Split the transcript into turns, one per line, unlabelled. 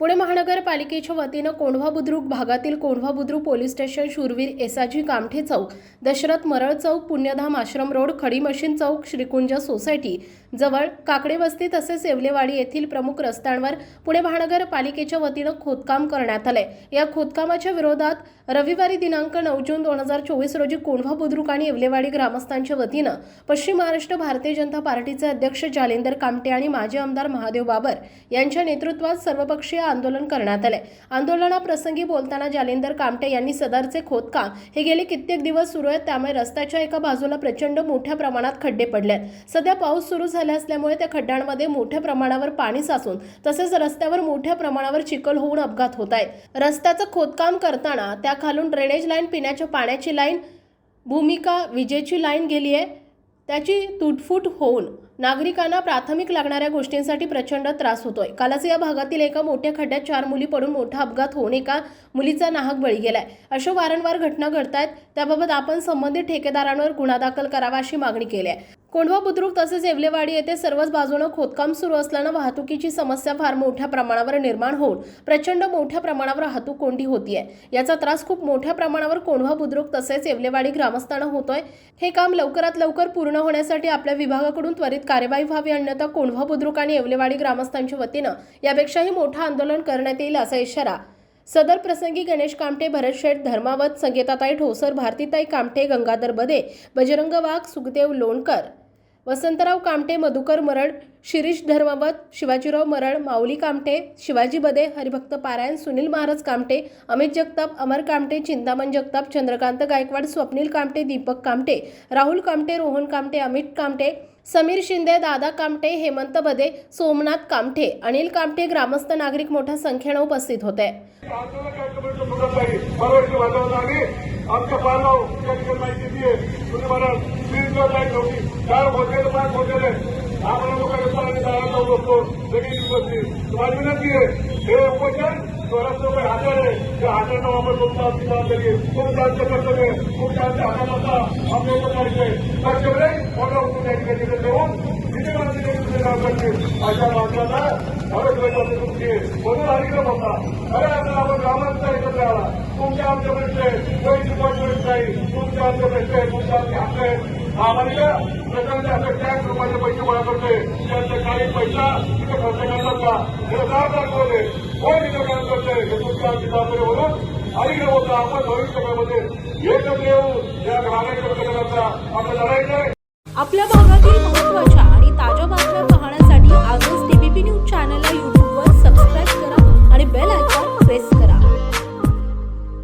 पुणे महानगरपालिकेच्या वतीनं कोंढवा बुद्रुक भागातील कोंढवा बुद्रुक पोलीस स्टेशन शूरवीर Yesaji Kamthe Chowk Dashrath Maral Chowk Punyadham Ashram road Khadi machine Chowk Shrikunj society जवळ काकडे वस्ती तसेच येवलेवाडी येथील प्रमुख रस्त्यांवर पुणे महानगरपालिकेच्या वतीनं खोदकाम करण्यात आलंय. या खोदकामाच्या विरोधात रविवारी दिनांक नऊ जून दोन हजार चोवीस रोजी कोंढवा बुद्रुक आणि येवलेवाडी ग्रामस्थांच्या वतीनं पश्चिम महाराष्ट्र भारतीय जनता पार्टीचे अध्यक्ष जालिंदर कामटे आणि माजी आमदार महादेव बाबर यांच्या नेतृत्वात सर्वपक्षीय आंदोलन करण्यात आले आंदोलनाप्रसंगी बोलताना जालिंदर कामटे यांनी सदरचे खोदकाम हे गेले कित्येक दिवस सुरू आहेत त्यामुळे रस्त्याच्या एका बाजूला प्रचंड मोठ्या प्रमाणात खड्डे पडले आहेत सध्या पाऊस सुरू झाले असल्यामुळे त्या खड्ड्यांमध्ये मोठ्या प्रमाणावर पाणी साचून तसेच रस्त्यावर मोठ्या प्रमाणावर चिखल होऊन अपघात होत आहेत. रस्त्याचं खोदकाम करताना त्या खालून ड्रेनेज लाईन पिण्याच्या पाण्याची लाईन भूमिका विजेची लाईन गेली आहे त्याची तुटफूट होऊन नागरिकांना प्राथमिक लागणाऱ्या गोष्टींसाठी प्रचंड त्रास होतोय. कालच या भागातील एका मोठ्या खड्ड्यात चार मुली पडून मोठा अपघात होऊन एका मुलीचा नाहक बळी गेलाय. अशा वारंवार घटना घडतायत त्याबाबत आपण संबंधित ठेकेदारांवर गुन्हा दाखल करावा अशी मागणी केली आहे. कोंढवा बुद्रुक तसेच येवलेवाडी येथे सर्वच बाजूनं खोदकाम सुरू असल्यानं वाहतुकीची समस्या फार मोठ्या प्रमाणावर निर्माण होऊन प्रचंड मोठ्या प्रमाणावर वाहतूक कोंडी होतीये. याचा त्रास खूप मोठ्या प्रमाणावर कोंढवा बुद्रुक तसेच येवलेवाडी ग्रामस्थांना होतोय. हे काम लवकरात लवकर पूर्ण होण्यासाठी आपल्या विभागाकडून त्वरित कार्यवाही व्हावी अन्यथा कोंढवा बुद्रुक आणि येवलेवाडी ग्रामस्थांच्या वतीनं यापेक्षाही मोठं आंदोलन करण्यात येईल असा इशारा. सदर प्रसंगी गणेश कामटे भरत शेठ धर्मावत संगीताताई ठोसर भारतीताई कामटे गंगाधर बदे बजरंग वाघ सुखदेव लोणकर वसंतराव कामटे मधुकर मरड शिरीष धर्मावत शिवाजीराव मरळ माऊली कामटे शिवाजी बदे हरिभक्त पारायण सुनील महाराज कामटे अमित जगताप अमर कामटे चिंतामण जगताप चंद्रकांत गायकवाड स्वप्नील कामटे दीपक कामटे राहुल कामटे रोहन कामटे अमित कामटे समीर शिंदे दादा कामटे हेमंत बदे सोमनाथ कामठे अनिल कामटे ग्रामस्थ नागरिक मोठ्या संख्येनं उपस्थित होते.
आंदोलन तिथे देऊन तिथे काम अशा माणसाला भारत राज्याचे तुमची म्हणून अधिक्रम होता अरे आता आपण ग्रामांचा एकत्र आला तुमच्या आमचे प्रश्न आहे पैसे प्रश्न नाही तुमच्या आमचे प्रश्न आहे तुमच्या आमचे हक्क आहे आम्हाला प्रकारचे आता टॅक्स रुपयाचे पैसे गोळा करतोय त्यांचा काही पैसा तिथे खर्च करतात का हे काय दाखवले कोण तिथे काम करतोय हे तुमच्या आमची जबाबदारी म्हणून अधिक्रम होता आपण भविष्यकाळामध्ये एकत्र येऊन या ग्रामीण प्रकरणाचा आपल्या लढाईचा आहे
I love you